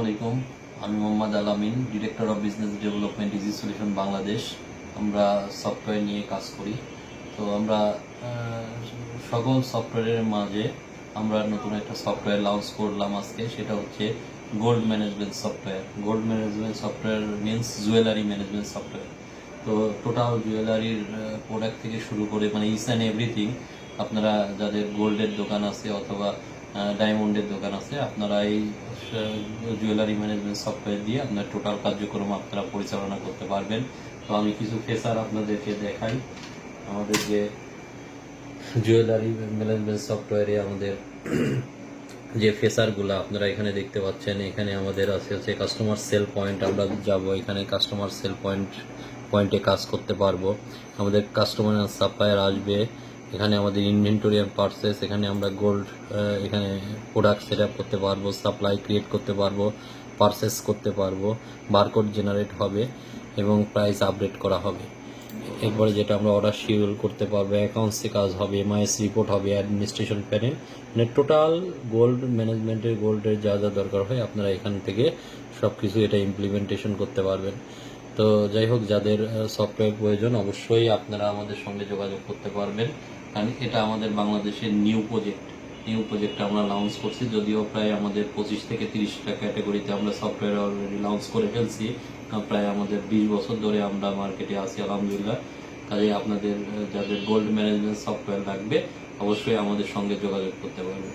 আলাইকুম। আমি Mohammad Alamin director of business development easy solution Bangladesh আমরা সফটওয়্যার নিয়ে কাজ করি। তো আমরা সকল সফটওয়্যারের মাঝে আমরা নতুন একটা সফটওয়্যার লঞ্চ করলাম আজকে। সেটা হচ্ছে gold management software gold management software means jewellery management software তো টোটাল জুয়েলারির প্রোডাক্ট থেকে শুরু করে মানে ইস অ্যান্ড এভরিথিং আপনারা যাদের গোল্ডের দোকান আছে অথবা ডায়মন্ডের দোকান আছে। আপনারা এই জুয়েলারি ম্যানেজমেন্ট সফটওয়্যার দিয়ে আপনার টোটাল কার্যক্রম আপনারা পরিচালনা করতে পারবেন। তো আমি কিছু ফেসার আপনাদেরকে দেখাই। আমাদের যে জুয়েলারি ম্যানেজমেন্ট সফটওয়্যারে আমাদের যে ফেসারগুলো আপনারা এখানে দেখতে পাচ্ছেন, এখানে আমাদের আছে হচ্ছে কাস্টমার সেল পয়েন্ট আমরা যাব এখানে কাস্টমার সেল পয়েন্ট পয়েন্টে কাজ করতে পারব। আমাদের কাস্টমার সাপ্লায়ার আসবে। এখানে আমাদের ইনভেন্টরি অ্যান্ড পার্সেস এখানে আমরা গোল্ড এখানে প্রোডাক্ট সেট আপ করতে পারব সাপ্লাই ক্রিয়েট করতে পারব পার্সেস করতে পারব বারকোড জেনারেট হবে এবং প্রাইস আপডেট করা হবে। এরপরে যেটা আমরা অর্ডার শিডিউল করতে পারব অ্যাকাউন্টসে কাজ হবে এমআইএস রিপোর্ট হবে অ্যাডমিনিস্ট্রেশন প্যানেল মানে টোটাল গোল্ড ম্যানেজমেন্টের গোল্ডের যা যা দরকার হয় আপনারা এখান থেকে সব কিছু এটা ইমপ্লিমেন্টেশন করতে পারবেন। তো যাই হোক, যাদের সফটওয়্যার প্রয়োজন অবশ্যই আপনারা আমাদের সঙ্গে যোগাযোগ করতে পারবেন। কারণ এটা আমাদের বাংলাদেশের নিউ প্রজেক্ট নিউ প্রজেক্ট আমরা লঞ্চ করছি, যদিও প্রায় আমাদের পঁচিশ থেকে তিরিশটা ক্যাটাগরিতে আমরা সফটওয়্যার অলরেডি লঞ্চ করে ফেলছি প্রায় আমাদের বিশ বছর ধরে আমরা মার্কেটে আছি, আলহামদুলিল্লাহ। কাজে আপনাদের, যাদের গোল্ড ম্যানেজমেন্ট সফটওয়্যার লাগবে, অবশ্যই আমাদের সঙ্গে যোগাযোগ করতে পারবেন।